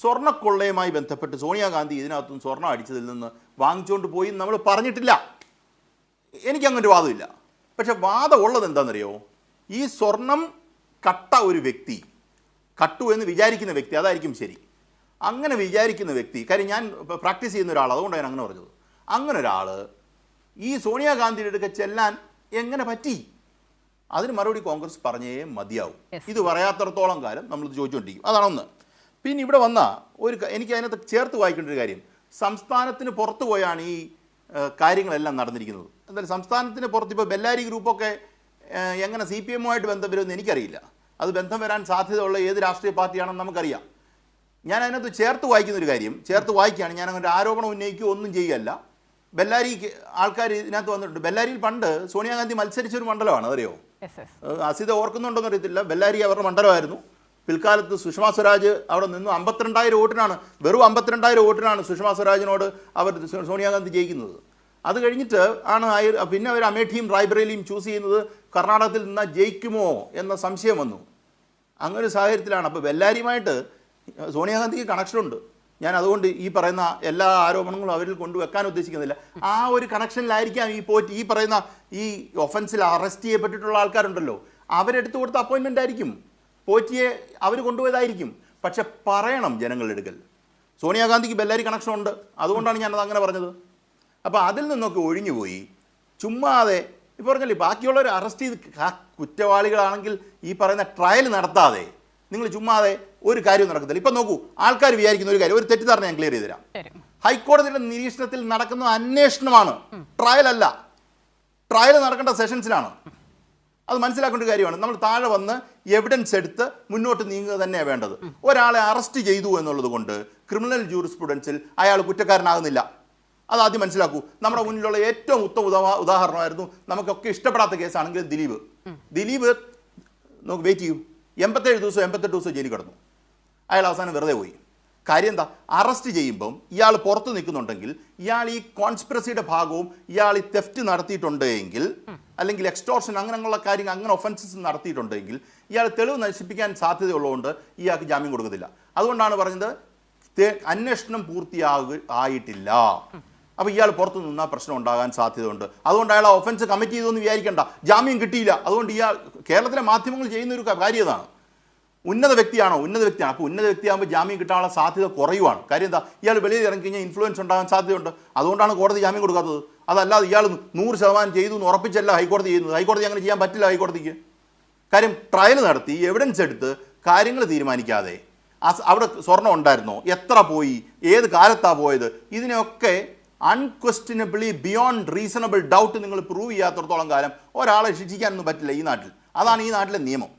സ്വർണക്കൊള്ളയുമായി ബന്ധപ്പെട്ട് സോണിയാഗാന്ധി ഇതിനകത്തും സ്വർണം അടിച്ചതിൽ നിന്ന് വാങ്ങിച്ചുകൊണ്ട് പോയി നമ്മൾ പറഞ്ഞിട്ടില്ല. എനിക്കങ്ങനൊരു വാദമില്ല. പക്ഷെ വാദം ഉള്ളത് എന്താണെന്നറിയോ? ഈ സ്വർണം കട്ട ഒരു വ്യക്തി കട്ടു എന്ന് വിചാരിക്കുന്ന വ്യക്തി അതായിരിക്കും ശരി. അങ്ങനെ വിചാരിക്കുന്ന വ്യക്തി കാര്യം ഞാൻ പ്രാക്ടീസ് ചെയ്യുന്ന ഒരാൾ അതുകൊണ്ടാണ് ഞാൻ അങ്ങനെ പറഞ്ഞത്. അങ്ങനെ ഒരാൾ ഈ സോണിയാഗാന്ധിയുടെ അടുക്ക ചെല്ലാൻ എങ്ങനെ പറ്റി? അതിന് മറുപടി കോൺഗ്രസ് പറഞ്ഞേ മതിയാവും. ഇത് പറയാത്തടത്തോളം കാലം നമ്മൾ ചോദിച്ചുകൊണ്ടിരിക്കും. അതാണ് ഒന്ന്. പിന്നെ ഇവിടെ വന്ന ഒരു എനിക്ക് അതിനകത്ത് ചേർത്ത് വായിക്കേണ്ട ഒരു കാര്യം. സംസ്ഥാനത്തിന് പുറത്തു പോയാണ് ഈ കാര്യങ്ങളെല്ലാം നടന്നിരിക്കുന്നത്. എന്തായാലും സംസ്ഥാനത്തിന് പുറത്ത് ഇപ്പോൾ ബെല്ലാരി ഗ്രൂപ്പൊക്കെ എങ്ങനെ സി പി എമ്മുമായിട്ട് ബന്ധം വരുമെന്ന് എനിക്കറിയില്ല. അത് ബന്ധം വരാൻ സാധ്യതയുള്ള ഏത് രാഷ്ട്രീയ പാർട്ടിയാണെന്ന് നമുക്കറിയാം. ഞാൻ അതിനകത്ത് ചേർത്ത് വായിക്കുന്ന ഒരു കാര്യം ചേർത്ത് വായിക്കുകയാണ്. ഞാൻ അങ്ങനെ ആരോപണം ഉന്നയിക്കുകയോ ഒന്നും ചെയ്യുകയല്ല. ബെല്ലാരി ആൾക്കാർ ഇതിനകത്ത് വന്നിട്ടുണ്ട്. ബെല്ലാരിയിൽ പണ്ട് സോണിയാഗാന്ധി മത്സരിച്ചൊരു മണ്ഡലമാണ് അതറിയോ? അസിത ഓർക്കുന്നുണ്ടോന്ന് അറിയത്തില്ല. ബെല്ലാരി അവരുടെ മണ്ഡലമായിരുന്നു. പിൽക്കാലത്ത് സുഷമ സ്വരാജ് അവിടെ നിന്നു അമ്പത്തിരണ്ടായിരം വോട്ടിനാണ് വെറും അമ്പത്തിരണ്ടായിരം വോട്ടിനാണ് സുഷമ സ്വരാജിനോട് അവർ സോണിയാഗാന്ധി ജയിക്കുന്നത്. അത് കഴിഞ്ഞിട്ട് ആണ് പിന്നെ അവർ അമേഠിയും റായ്ബറേലിയും ചൂസ് ചെയ്യുന്നത് കർണാടകത്തിൽ നിന്നാൽ ജയിക്കുമോ എന്ന സംശയം വന്നു. അങ്ങനെ ഒരു സാഹചര്യത്തിലാണ്. അപ്പോൾ ബെല്ലാരിയുമായിട്ട് സോണിയാഗാന്ധിക്ക് കണക്ഷനുണ്ട് ഞാൻ അതുകൊണ്ട് ഈ പറയുന്ന എല്ലാ ആരോപണങ്ങളും അവരിൽ കൊണ്ടുവെക്കാൻ ഉദ്ദേശിക്കുന്നില്ല. ആ ഒരു കണക്ഷനിലായിരിക്കാം ഈ പോറ്റ് ഈ പറയുന്ന ഈ ഒഫൻസിൽ അറസ്റ്റ് ചെയ്യപ്പെട്ടിട്ടുള്ള ആൾക്കാരുണ്ടല്ലോ. അവരെടുത്തു കൊടുത്ത അപ്പോയിൻമെന്റ് ആയിരിക്കും. പോറ്റിയെ അവർ കൊണ്ടുപോയതായിരിക്കും. പക്ഷെ പറയണം ജനങ്ങളുടെ അടുക്കൽ. സോണിയാഗാന്ധിക്ക് ബെല്ലാരി കണക്ഷൻ ഉണ്ട്. അതുകൊണ്ടാണ് ഞാനത് അങ്ങനെ പറഞ്ഞത്. അപ്പോൾ അതിൽ നിന്നൊക്കെ ഒഴിഞ്ഞുപോയി. ചുമ്മാതെ ഇപ്പോൾ പറഞ്ഞല്ലേ ബാക്കിയുള്ളവർ അറസ്റ്റ് ചെയ്ത് കുറ്റവാളികളാണെങ്കിൽ ഈ പറയുന്ന ട്രയൽ നടത്താതെ നിങ്ങൾ ചുമ്മാതെ ഒരു കാര്യവും നടക്കത്തില്ല. ഇപ്പം നോക്കൂ ആൾക്കാർ വിചാരിക്കുന്ന ഒരു കാര്യം ഒരു തെറ്റിദ്ധാരണ ഞാൻ ക്ലിയർ ചെയ്ത് തരാം ഹൈക്കോടതിയുടെ നിരീക്ഷണത്തിൽ നടക്കുന്ന അന്വേഷണമാണ്. ട്രയൽ അല്ല. ട്രയൽ നടക്കേണ്ട സെഷൻസിലാണ് അത് മനസ്സിലാക്കേണ്ട ഒരു കാര്യമാണ്. നമ്മൾ താഴെ വന്ന് എവിഡൻസ് എടുത്ത് മുന്നോട്ട് നീങ്ങുക തന്നെയാണ് വേണ്ടത്. ഒരാളെ അറസ്റ്റ് ചെയ്തു എന്നുള്ളത് കൊണ്ട് ക്രിമിനൽ ജൂറിസ്പ്രുഡൻസിൽ അയാൾ കുറ്റക്കാരനാകുന്നില്ല. അത് ആദ്യം മനസ്സിലാക്കൂ. നമ്മുടെ മുന്നിലുള്ള ഏറ്റവും ഉത്തമ ഉദാ- ഉദാഹരണമായിരുന്നു നമുക്കൊക്കെ ഇഷ്ടപ്പെടാത്ത കേസാണെങ്കിൽ ദിലീപ്. ദിലീപ് നോക്ക് വെയിറ്റ് ചെയ്യൂ. എൺപത്തേഴ് ദിവസം എൺപത്തെട്ട് ദിവസം ജയിലിൽ കിടന്നു. അയാൾ അവസാനം വെറുതെ പോയി. കാര്യം എന്താ? അറസ്റ്റ് ചെയ്യുമ്പം ഇയാൾ പുറത്ത് നിൽക്കുന്നുണ്ടെങ്കിൽ ഇയാൾ ഈ കോൺസ്പിറസിയുടെ ഭാഗവും ഇയാൾ ഈ തെഫ്റ്റ് നടത്തിയിട്ടുണ്ട് എങ്കിൽ അല്ലെങ്കിൽ എക്സ്റ്റോർഷൻ അങ്ങനെയുള്ള കാര്യങ്ങൾ അങ്ങനെ ഒഫൻസസ് നടത്തിയിട്ടുണ്ടെങ്കിൽ ഇയാൾ തെളിവ് നശിപ്പിക്കാൻ സാധ്യതയുള്ളതുകൊണ്ട് ഇയാൾക്ക് ജാമ്യം കൊടുക്കത്തില്ല. അതുകൊണ്ടാണ് പറഞ്ഞത് അന്വേഷണം പൂർത്തിയാക ആയിട്ടില്ല. അപ്പോൾ ഇയാൾ പുറത്തു നിന്നാൽ പ്രശ്നം ഉണ്ടാകാൻ സാധ്യതയുണ്ട്. അതുകൊണ്ട് അയാൾ ഒഫൻസ് കമ്മിറ്റ് ചെയ്തു എന്ന് വിചാരിക്കേണ്ട. ജാമ്യം കിട്ടിയില്ല. അതുകൊണ്ട് ഇയാൾ കേരളത്തിലെ മാധ്യമങ്ങൾ ചെയ്യുന്ന ഒരു കാര്യം ഇതാണ് ഉന്നത വ്യക്തിയാണോ? ഉന്നത വ്യക്തിയാണ്. അപ്പോൾ ഉന്നത വ്യക്തിയാകുമ്പോൾ ജാമ്യം കിട്ടാനുള്ള സാധ്യത കുറയുവാണ്. കാര്യം എന്താ? ഇയാൾ വെളിയിൽ ഇറങ്ങി കഴിഞ്ഞാൽ ഇൻഫ്ലുവൻസ് ഉണ്ടാകാൻ സാധ്യതയുണ്ട്. അതുകൊണ്ടാണ് കോടതി ജാമ്യം കൊടുക്കാത്തത്. അതല്ലാതെ ഇയാൾ നൂറ് ശതമാനം ചെയ്തു എന്ന് ഉറപ്പിച്ചല്ല ഹൈക്കോടതി ചെയ്യുന്നത്. ഹൈക്കോടതി അങ്ങനെ ചെയ്യാൻ പറ്റില്ല ഹൈക്കോടതിക്ക്. കാര്യം ട്രയൽ നടത്തി എവിഡൻസ് എടുത്ത് കാര്യങ്ങൾ തീരുമാനിക്കാതെ അവിടെ സ്വർണം ഉണ്ടായിരുന്നോ? എത്ര പോയി? ഏത് കാലത്താണ് പോയത്? ഇതിനെയൊക്കെ അൺക്വസ്റ്റിനബിളി ബിയോണ്ട് റീസണബിൾ ഡൗട്ട് നിങ്ങൾ പ്രൂവ് ചെയ്യാത്തടത്തോളം കാലം ഒരാളെ ശിക്ഷിക്കാനൊന്നും പറ്റില്ല ഈ നാട്ടിൽ. അതാണ് ഈ നാട്ടിലെ നിയമം.